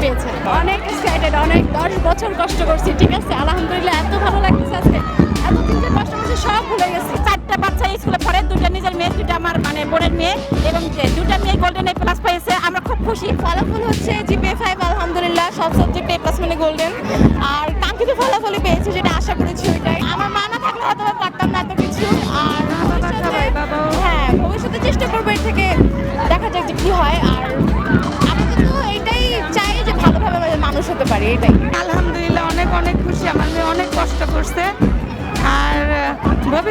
পেয়েছে। অনেক এক্সাইটেড অনেক দশ বছর কষ্ট করছি, ঠিক আছে? আলহামদুলিল্লাহ, এত ভালো লাগতেছে আজকে। এতদিন যে কষ্ট করছি, সব ভুলে গেছি। চারটা বাচ্চা স্কুলে পড়ে দুটা নিজের মেয়ে দুটা আমার মানে বোনের মেয়ে, এবং দুটা মেয়ে গোল্ডেন এ প্লাস পেয়েছে আমরা খুব খুশি। ফলাফল হচ্ছে জিপে ফাইভ আলহামদুলিল্লাহ, সব সাবজেক্টে প্লাস মানে গোল্ডেন আর কাঙ্ক্ষিত ফলাফলই পেয়েছে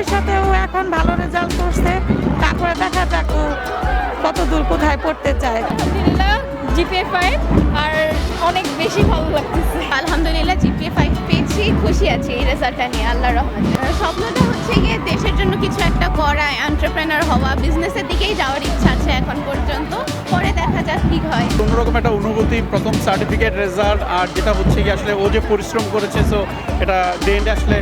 ভবিষ্যতেও এখন ভালো রেজাল্ট করছে। তারপরে দেখা যাক ও কত দূর কোথায় পড়তে চায়। আলহামদুলিল্লাহ জিপিএ ফাইভ আর অনেক বেশি ভালো লাগতেছে। আলহামদুলিল্লাহ জিপিএ ফাইভ পেয়েছি খুশি আছি এই রেজাল্টটা নিয়ে আল্লাহ রহমতে। স্বপ্নটা হচ্ছে গিয়ে দেশের জন্য কিছু একটা করা এন্টারপ্রেনার হওয়া বিজনেসের দিকেই যাওয়ার ইচ্ছা আছে এখন পর্যন্ত। পরে দেখা যাক কি হয়। অন্যরকম একটা অনুভূতি প্রথম সার্টিফিকেট রেজাল্ট আর যেটা হচ্ছে কি আসলে ও যে পরিশ্রম করেছে সো এটা ডেন্ড আসলে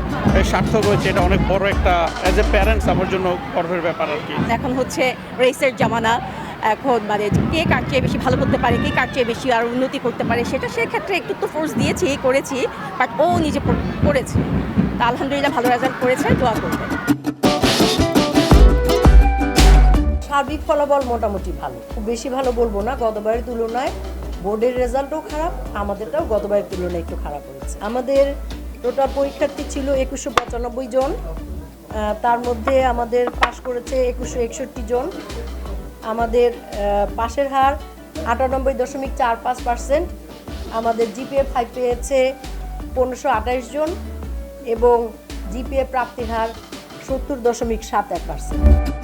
সার্থক হয়েছে। এটা অনেক বড় একটা অ্যাজ এ প্যারেন্টস আমার জন্য গর্বের ব্যাপার আর কি। এখন হচ্ছে রেসের জামানা। এখন মানে কে কার চেয়ে বেশি ভালো করতে পারে, কে কার চেয়ে বেশি আর উন্নতি করতে পারে, সেটা সেক্ষেত্রে একটু তো ফোর্স দিয়েছি, করেছি বাট ও নিজে করেছে। তা আলহামদুলিল্লাহ ভালো রেজাল্ট করেছে, দোয়া করবে। সার্বিক ফলাফল মোটামুটি ভালো। খুব বেশি ভালো বলব না, গতবারের তুলনায় বোর্ডের রেজাল্টও খারাপ, আমাদেরটাও গতবারের তুলনায় একটু খারাপ হয়েছে। আমাদের টোটাল পরীক্ষার্থী ছিল একুশশো পঁচানব্বই জন তার মধ্যে আমাদের পাশ করেছে একুশশো একষট্টি জন। আমাদের পাশের হার আটানব্বই দশমিক চার পাঁচ পার্সেন্ট। আমাদের জিপিএ ফাইভ পেয়েছে পনেরোশো আঠাশ জন এবং জিপিএ প্রাপ্তির হার সত্তর দশমিক সাত এক পার্সেন্ট।